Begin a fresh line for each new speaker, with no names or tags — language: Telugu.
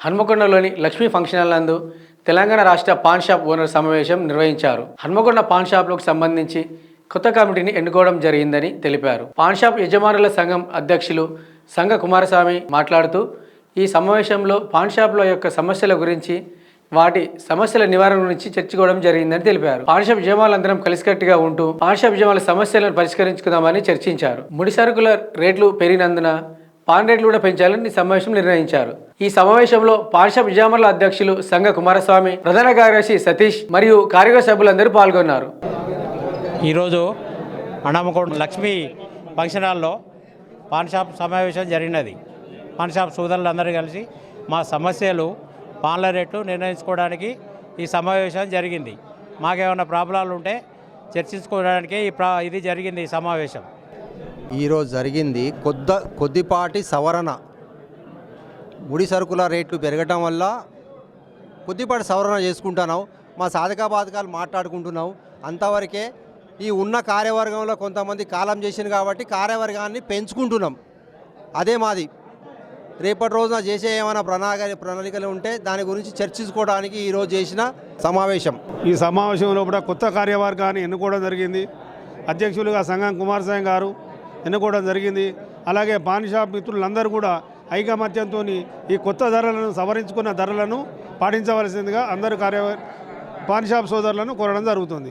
హన్మకొండలోని లక్ష్మీ ఫంక్షన్ హాల్ నందు తెలంగాణ రాష్ట్ర పాన్ షాప్ ఓనర్ సమావేశం నిర్వహించారు. హన్మకొండ పాన్ షాప్లకు సంబంధించి కొత్త కమిటీని ఎన్నుకోవడం జరిగిందని తెలిపారు. పాన్ షాప్ యజమానుల సంఘం అధ్యక్షులు సంఘ కుమారస్వామి మాట్లాడుతూ ఈ సమావేశంలో పాన్ షాప్ల యొక్క సమస్యల గురించి వాటి సమస్యల నివారణ గురించి చర్చించుకోవడం జరిగిందని తెలిపారు. పాన్ షాప్ యజమానులందరం కలిసికట్టుగా ఉంటూ పాన్ షాప్ యజమానుల సమస్యలను పరిష్కరించుకుందామని చర్చించారు. ముడి సరుకుల రేట్లు పెరిగినందున పాన్ రేట్లు కూడా పెంచాలని ఈ సమావేశం నిర్ణయించారు. ఈ సమావేశంలో పాన్ నిజామర్ల అధ్యక్షులు సంఘ కుమారస్వామి ప్రధాన కార్యదర్శి సతీష్ మరియు కార్యవర్గ సభ్యులందరూ పాల్గొన్నారు.
ఈరోజు అన్నమ్మకోట లక్ష్మీ ఫంక్షన్ హాల్లో పాన్ షాప్ సమావేశం జరిగినది. పాన్ షాప్ సోదరులందరూ కలిసి మా సమస్యలు పాన్ల రేట్లు నిర్ణయించుకోవడానికి ఈ సమావేశం జరిగింది. మాకేమైనా ప్రాబ్లాలు ఉంటే చర్చించుకోవడానికి ఈ ప్రా ఇది జరిగింది ఈ సమావేశం.
ఈరోజు జరిగింది కొద్ద కొద్దిపాటి సవరణ. ముడి సరుకుల రేట్లు పెరగటం వల్ల కొద్దిపాటి సవరణ చేసుకుంటున్నావు. మా సాధక బాధకాలు మాట్లాడుకుంటున్నావు. అంతవరకే ఈ ఉన్న కార్యవర్గంలో కొంతమంది కాలం చేసింది కాబట్టి కార్యవర్గాన్ని పెంచుకుంటున్నాం. అదే మాది. రేపటి రోజున చేసే ఏమైనా ప్రణాళిక ప్రణాళికలు ఉంటే దాని గురించి చర్చించుకోవడానికి ఈరోజు చేసిన సమావేశం.
ఈ సమావేశంలో కూడా కొత్త కార్యవర్గాన్ని ఎన్నుకోవడం జరిగింది. అధ్యక్షులుగా సంఘం కుమారస్వామి గారు ఎన్నుకోవడం జరిగింది. అలాగే పాన్ షాప్ మిత్రులందరూ కూడా ఐకమత్యంతో ఈ కొత్త ధరలను సవరించుకున్న ధరలను పాటించవలసిందిగా అందరూ కార్య పాన్ షాప్ సోదరులను కోరడం జరుగుతుంది.